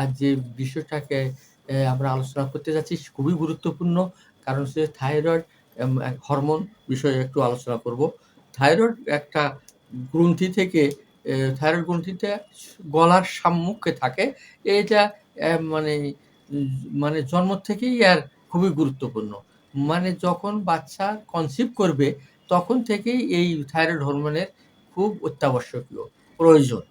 আজ যে বিষয়টাকে আমরা আলোচনা করতে যাচ্ছি খুবই গুরুত্বপূর্ণ। কারণ সে থাইরয়েড হরমোন বিষয়ে একটু আলোচনা করব। থাইরয়েড একটা গ্রন্থি থেকে থাইরয়েড গ্রন্থিটা গলার সম্মুখে থাকে। এটা মানে মানে জন্ম থেকেই আর খুবই গুরুত্বপূর্ণ। মানে যখন বাচ্চা কনসিভ করবে, তখন থেকেই এই থাইরয়েড হরমোনের খুব অত্যাবশ্যকীয় প্রয়োজন।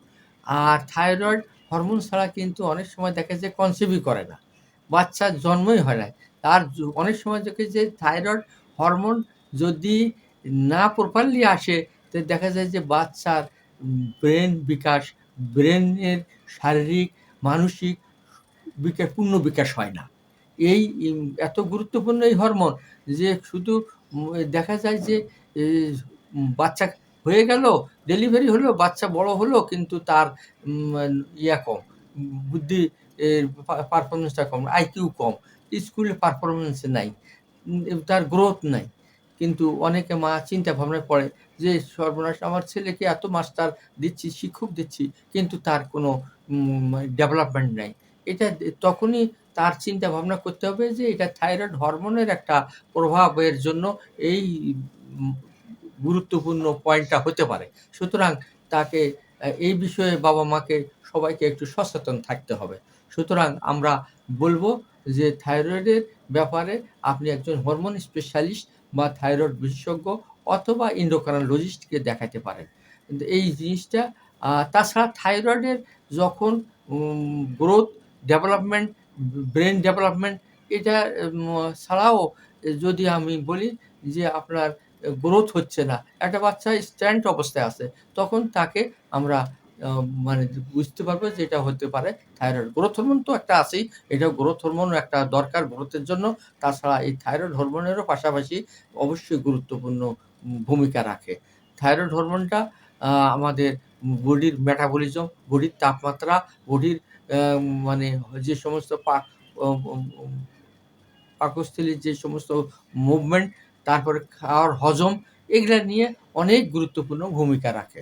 আর থাইরয়েড হরমোন ছাড়া কিন্তু অনেক সময় দেখা যায় কনসিভই করে না। বাচ্চার জন্মই হয় না তার অনেক সময় দেখি যে থাইরয়েড হরমোন যদি না প্রপারলি আসে তো দেখা যায় যে বাচ্চার ব্রেন বিকাশ, ব্রেনের শারীরিক, মানসিক বিকা পূর্ণ বিকাশ হয় না। এই এত গুরুত্বপূর্ণ এই হরমোন যে শুধু দেখা যায় যে বাচ্চা হয়ে গেল, ডেলিভারি হলো, বাচ্চা বড় হলো কিন্তু তার ইয়া কম, বুদ্ধি এর পা পারফরম্যান্সটা কম, আইকিউ কম, স্কুলে পারফরমেন্স নাই, তার গ্রোথ নাই। কিন্তু অনেকে মা চিন্তা ভাবনায় পড়ে যে সর্বনাশ আমার ছেলেকে এত মাস্টার দিচ্ছি, শিক্ষক দিচ্ছি কিন্তু তার কোনো ডেভেলপমেন্ট নাই। এটা তখনই তার চিন্তা ভাবনা করতে হবে যে এটা থাইরয়েড হরমোনের একটা প্রভাবের জন্য এই গুরুত্বপূর্ণ পয়েন্টটা হতে পারে। সুতরাং তাকে এই বিষয়ে বাবা-মাকে সবাইকে একটু সচেতন থাকতে হবে। সুতরাং আমরা বলব যে থাইরয়েডের ব্যাপারে আপনি একজন হরমোন স্পেশালিস্ট বা থাইরয়েড বিশেষজ্ঞ অথবা এন্ডোক্রাইনোলজিস্ট কে দেখাতে পারেন। এই জিনিসটা তাছাড়া থাইরয়েডের যখন গ্রোথ, ডেভেলপমেন্ট, ব্রেন ডেভেলপমেন্ট এটা ছাড়াও যদি আমি বলি যে আপনার গ্রোথ হচ্ছে না। একটা বাচ্চা স্ট্যান্ড অবস্থায় আছে। তখন তাকে আমরা মানে বুঝতে পারব যে এটা হতে পারে থাইরয়েড। গ্রোথ হরমোন তো একটা আছেই। এটা গ্রোথ হরমোন একটা দরকার গ্রোথের জন্য। তাছাড়া এই থাইরয়েড হরমোনেরও পাশাপাশি অবশ্যই গুরুত্বপূর্ণ ভূমিকা রাখে। থাইরয়েড হরমোনটা আমাদের বডির মেটাবলিজম, বডির তাপমাত্রা, বডির মানে যে সমস্ত পা ও ওম ওম পাকস্থলীর যে সমস্ত মুভমেন্ট, তারপরে খাওয়ার হজম এগুলো নিয়ে অনেক গুরুত্বপূর্ণ ভূমিকা রাখে।